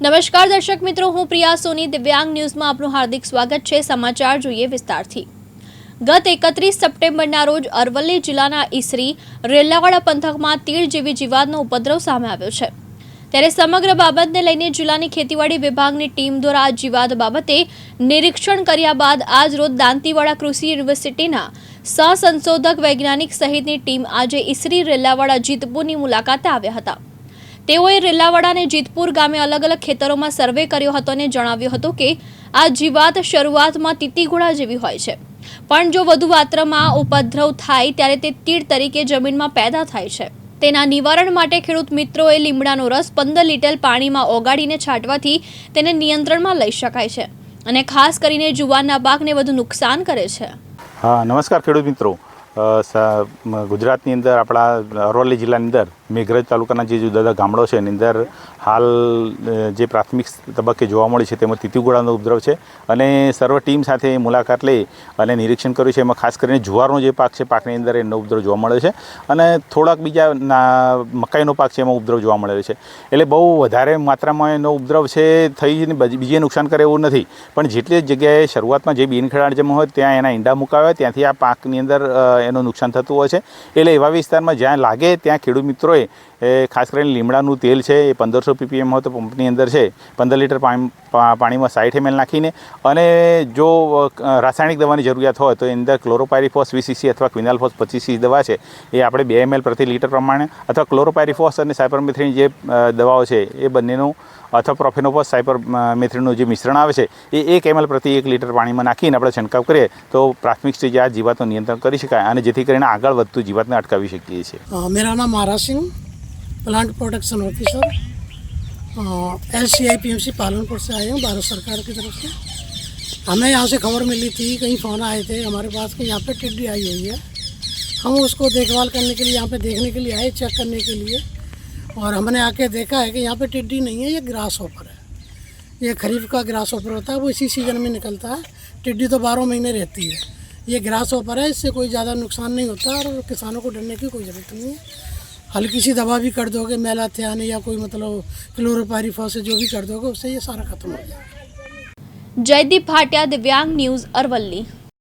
નમસ્કાર દર્શક મિત્રો, હું પ્રિયા સોની, દિવ્યાંગ ન્યૂઝમાં આપનું હાર્દિક સ્વાગત છે. સમાચાર જોઈએ વિસ્તારથી. ગત એકત્રીસ સપ્ટેમ્બરના રોજ અરવલ્લી જિલ્લાના ઈસરી રેલાવાડા પંથકમાં તીડ જેવી જીવાતનો ઉપદ્રવ સામે આવ્યો છે. ત્યારે સમગ્ર બાબતને લઈને જિલ્લાની ખેતીવાડી વિભાગની ટીમ દ્વારા આ જીવાત બાબતે નિરીક્ષણ કર્યા બાદ આજ રોજ દાંતીવાડા કૃષિ યુનિવર્સિટીના સહસંશોધક વૈજ્ઞાનિક સહિતની ટીમ આજે ઈસરી રેલાવાડા જીતપુરની મુલાકાતે આવ્યા હતા. તેઓએ રેલાવાડા અને જીતપુર ગામે અલગ અલગ ખેતરોમાં સર્વે કર્યો હતો અને જણાવ્યું હતું કે આ જીવાત શરૂઆતમાં તીતીઘોડા જેવી હોય છે. પણ જો વધુ માત્રામાં ઉપદ્રવ થાય ત્યારે તે તીડ તરીકે જમીનમાં પેદા થાય છે. તેના નિવારણ માટે ખેડૂત મિત્રોએ લીમડાનો રસ પંદર લીટર પાણીમાં ઓગાળીને છાંટવાથી તેને નિયંત્રણમાં લઈ શકાય છે અને ખાસ કરીને જુવારના પાકને વધુ નુકસાન કરે છે. હા, નમસ્કાર ખેડૂત મિત્રો. ગુજરાતની અંદર આપણા અરવલ્લી જિલ્લાની અંદર મેઘરજ તાલુકાના જે જુદા જુદા ગામડો છે, એની અંદર હાલ જે પ્રાથમિક તબક્કે જોવા મળે છે તેમાં તીતીગોળાનો ઉપદ્રવ છે અને સર્વ ટીમ સાથે મુલાકાત લઈ અને નિરીક્ષણ કર્યું છે. એમાં ખાસ કરીને જુવારનો જે પાક છે, પાકની અંદર એનો ઉપદ્રવ જોવા મળે છે અને થોડાક બીજા મકાઈનો પાક છે, એમાં ઉપદ્રવ જોવા મળે છે. એટલે બહુ વધારે માત્રામાં એનો ઉપદ્રવ છે, થઈ બજી- નુકસાન કરે એવું નથી. પણ જેટલી જગ્યાએ શરૂઆતમાં જે બિનખેડાણ જેમાં હોય ત્યાં એના ઈંડા મુકાવે ત્યાંથી આ પાકની અંદર એનું નુકસાન થતું હોય છે. એટલે એવા વિસ્તારમાં જ્યાં લાગે ત્યાં ખેડૂત હોય, એ ખાસ કરીને લીમડાનું તેલ છે, એ પંદરસો પીપીએમ હોય તો પંપની અંદર છે, પંદર લીટર પાણીમાં સાઠ એમએલ નાખીને અને જો રાસાયણિક દવાની જરૂરિયાત હોય તો એની અંદર ક્લોરોપાયરીફોસ વીસીસી અથવા ક્વિનાલફોસ પચીસી દવા છે, એ આપણે બે એમએલ પ્રતિ લીટર પ્રમાણે અથવા ક્લોરોપાયરીફોસ અને સાયપરમેથ્રીન જે દવાઓ છે, એ બંનેનું અથવા પ્રોફેનોફોસ, સાયપરમેથ્રીનનું જે મિશ્રણ આવે છે, એ એક એમએલ પ્રતિ એક લીટર પાણીમાં નાખીને આપણે છંટકાવ કરીએ તો પ્રાથમિક સ્ટેજે આ જીવાતનું નિયંત્રણ કરી શકાય અને જેથી કરીને આગળ વધતું જીવાતને અટકાવી શકીએ છીએ. મેરા નામ Ara Singh plant protection officer L C I P M C Palanpur से आए हैं, भारत सरकार की तरफ़ से। हमें यहाँ से खबर मिली थी, कहीं फ़ोन आए थे हमारे पास कि यहाँ पे टिड्डी आई हुई है। हम उसको देखभाल करने के लिए, यहाँ पे देखने के लिए आए, चेक करने के लिए। और हमने आके देखा है कि यहाँ पे टिड्डी नहीं है, ये ग्रास ऑफ़र है। ये खरीफ का ग्रास ऑफ़र होता है, वो इसी सीज़न में निकलता है। टिड्डी तो बारह महीने रहती है। ये ग्रास ऑफ़र है, इससे कोई ज़्यादा नुकसान नहीं होता और किसानों को डरने की कोई ज़रूरत नहीं है। हल्की सी दवा भी कर दोगे मेला थे या कोई मतलब क्लोरोपारीफॉस जो भी कर दोगे उससे ये सारा खत्म हो जाएगा जयदीप भाटिया दिव्यांग न्यूज़ अरवली